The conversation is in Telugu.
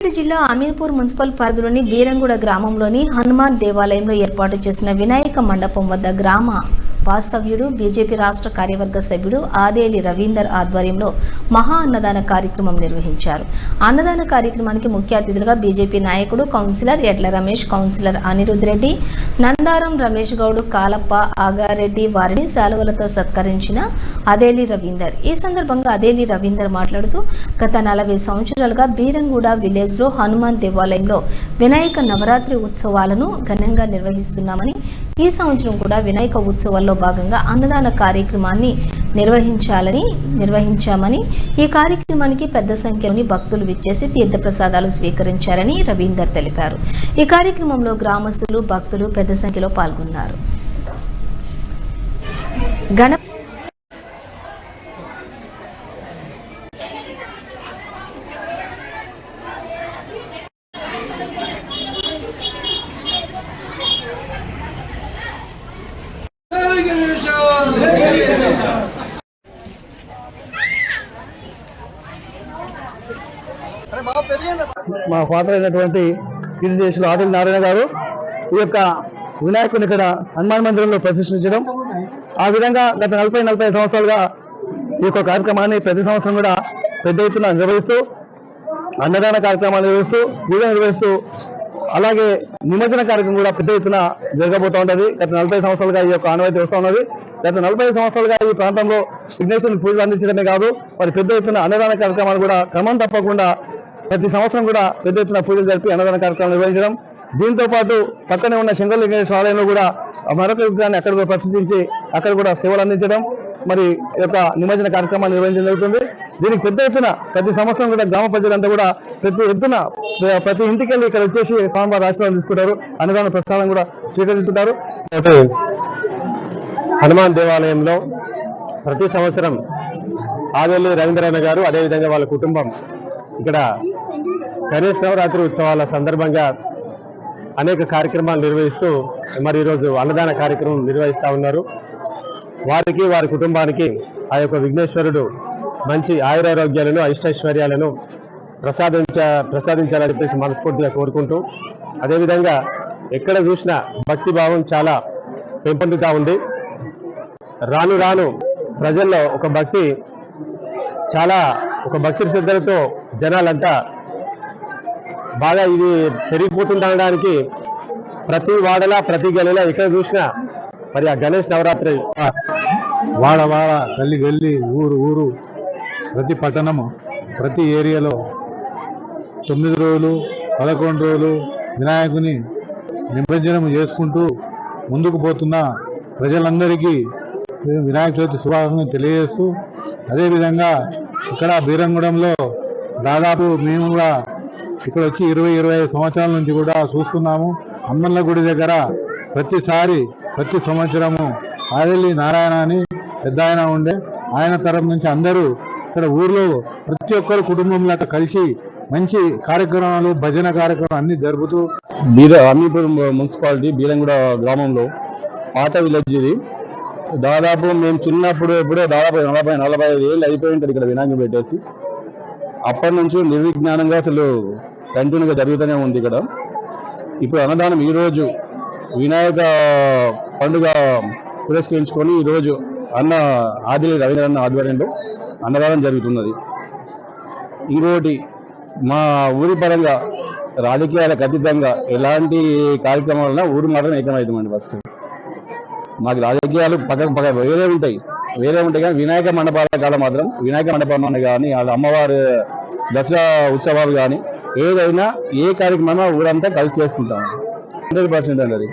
జిల్లా అమీర్పూర్ మున్సిపల్ పరిధిలోని బీరంగూడ గ్రామంలోని హనుమాన్ దేవాలయంలో ఏర్పాటు చేసిన వినాయక మండపం వద్ద గ్రామ వాస్తవ్యుడు బీజేపీ రాష్ట్ర కార్యవర్గ సభ్యుడు ఆదేలి రవీందర్ ఆధ్వర్యంలో మహా అన్నదాన కార్యక్రమం నిర్వహించారు. అన్నదాన కార్యక్రమానికి ముఖ్య అతిథులుగా బీజేపీ నాయకుడు కౌన్సిలర్ ఎడ్ల రమేష్ కౌన్సిలర్ అనిరుద్ రెడ్డి నందారం రమేష్ గౌడ్ కాలప్ప ఆగారెడ్డి వారిని శాలువలతో సత్కరించిన అదేలి రవీందర్. ఈ సందర్భంగా అదేలి రవీందర్ మాట్లాడుతూ గత నలభై సంవత్సరాలుగా బీరంగూడ విలేజ్లో హనుమాన్ దేవాలయంలో వినాయక నవరాత్రి ఉత్సవాలను ఘనంగా నిర్వహిస్తున్నామని ఈ సంవత్సరం కూడా వినాయక ఉత్సవాల్లో భాగంగా అన్నదాన కార్యక్రమాన్ని నిర్వహించాలని నిర్వహించామని ఈ కార్యక్రమానికి పెద్ద సంఖ్యలోని భక్తులు విచ్చేసి తీర్థప్రసాదాలు స్వీకరించారని రవీందర్ తెలిపారు. ఈ కార్యక్రమంలో గ్రామస్తులు భక్తులు పెద్ద సంఖ్యలో పాల్గొన్నారు. గణ మా ఫాదర్ అయినటువంటి గిరిజేషులు ఆదిల్ నారాయణ గారు ఈ యొక్క వినాయకుని ఇక్కడ హనుమాన్ మందిరంలో ప్రతిష్ఠించడం. ఆ విధంగా గత నలభై నలభై సంవత్సరాలుగా ఈ యొక్క కార్యక్రమాన్ని ప్రతి సంవత్సరం కూడా పెద్ద ఎత్తున నిర్వహిస్తూ అన్నదాన కార్యక్రమాలు నిర్వహిస్తూ వివిధ నిర్వహిస్తూ అలాగే నిమజ్జన కార్యక్రమం కూడా పెద్ద ఎత్తున జరగబోతూ ఉంటుంది గత నలభై సంవత్సరాలుగా ఈ యొక్క ఆనవాయితీ వస్తూ ఉన్నది. గత నలభై సంవత్సరాలుగా ఈ ప్రాంతంలో విఘ్నేశ్వరుని పూజలు అందించడమే కాదు మరి పెద్ద ఎత్తున అన్నదాన కార్యక్రమాలు కూడా క్రమం తప్పకుండా ప్రతి సంవత్సరం కూడా పెద్ద ఎత్తున పూజలు జరిపి అన్నదాన కార్యక్రమాలు నిర్వహించడం. దీంతో పాటు పక్కనే ఉన్న శంకరలింగేశ్వర ఆలయంలో కూడా మరొక విగ్రహాన్ని అక్కడ కూడా ప్రతిష్ఠించి అక్కడ కూడా సేవలు అందించడం మరి ఈ యొక్క నిమజ్జన కార్యక్రమాన్ని నిర్వహించడం జరుగుతుంది. దీనికి పెద్ద ఎత్తున ప్రతి సంవత్సరం కూడా గ్రామ ప్రజలంతా కూడా ప్రతి ఎత్తున ప్రతి ఇంటికి వెళ్ళి ఇక్కడ వచ్చేసి స్వామివారి ఆశీర్వాదం తీసుకుంటారు. అన్నదాన ప్రస్థానం కూడా స్వీకరించుకుంటారు హనుమాన్ దేవాలయంలో ప్రతి సంవత్సరం ఆదేళ్ళు రవీంద్రన్న గారు అదేవిధంగా వాళ్ళ కుటుంబం ఇక్కడ గణేష్ నవరాత్రి ఉత్సవాల సందర్భంగా అనేక కార్యక్రమాలు నిర్వహిస్తూ మరి ఈరోజు అన్నదాన కార్యక్రమం నిర్వహిస్తూ ఉన్నారు. వారికి వారి కుటుంబానికి ఆ యొక్క విఘ్నేశ్వరుడు మంచి ఆయురారోగ్యాలను అయిష్టైశ్వర్యాలను ప్రసాదించ ప్రసాదించాలని చెప్పేసి మనస్ఫూర్తిగా కోరుకుంటూ అదేవిధంగా ఎక్కడ చూసినా భక్తి భావం చాలా పెంపొందుతా ఉంది. రాను రాను ప్రజల్లో ఒక భక్తి చాలా ఒక భక్తి శ్రద్ధలతో జనాలంతా బాగా ఇది పెరిగిపోతుండడానికి ప్రతి వాడలా ప్రతి గలిలా ఎక్కడ చూసినా మరి ఆ గణేష్ నవరాత్రి. వాడ వాడ గల్లి గల్లి ఊరు ఊరు ప్రతి పట్టణము ప్రతి ఏరియాలో తొమ్మిది రోజులు పదకొండు రోజులు వినాయకుని నిమజ్జనం చేసుకుంటూ ముందుకు పోతున్న ప్రజలందరికీ వినాయక చవితి శుభాకాంక్షలు తెలియజేస్తూ అదేవిధంగా ఇక్కడ బీరంగూడెంలో దాదాపు మేము కూడా ఇక్కడ వచ్చి ఇరవై ఇరవై సంవత్సరాల నుంచి కూడా చూస్తున్నాము. అమ్మన్ల గుడి దగ్గర ప్రతిసారి ప్రతి సంవత్సరము ఆదిల్లి నారాయణ అని పెద్ద ఆయన ఉండే. ఆయన తరం నుంచి అందరూ ఇక్కడ ఊర్లో ప్రతి ఒక్కరు కుటుంబంలో కలిసి మంచి కార్యక్రమాలు భజన కార్యక్రమాలు అన్ని జరుపుతూ బీర అమీపురం మున్సిపాలిటీ బీరంగూడ గ్రామంలో పాత విలేజ్ ఇది. దాదాపు మేము చిన్నప్పుడు ఎప్పుడో దాదాపు నలభై నలభై ఐదు ఏళ్ళు అయిపోయి ఉంటుంది ఇక్కడ వినాయకం పెట్టేసి. అప్పటి నుంచి నిర్విజ్ఞానంగా అసలు కంటిన్యూగా జరుగుతూనే ఉంది ఇక్కడ. ఇప్పుడు అన్నదానం ఈరోజు వినాయక పండుగ పురస్కరించుకొని ఈరోజు అన్న ఆదిలి రవీంద్రన్న ఆధ్వర్యంలో అన్నదానం జరుగుతున్నది. ఇంకోటి మా ఊరి పరంగా రాజకీయాలకు అతీతంగా ఎలాంటి కార్యక్రమాలన్నా ఊరు మాత్రం ఏకమవుతామండి ఫస్ట్. మాకు రాజకీయాలు పక్కకు పక్క వేరే ఉంటాయి. వేరే ఉంటాయి కానీ వినాయక మండపాల కాలం మాత్రం వినాయక మండపం కానీ వాళ్ళ అమ్మవారు దసరా ఉత్సవాలు కానీ ఏదైనా ఏ కార్యక్రమం ఊరంతా కలిసి చేసుకుంటాం. హండ్రెడ్ పర్సెంట్ అండి అది.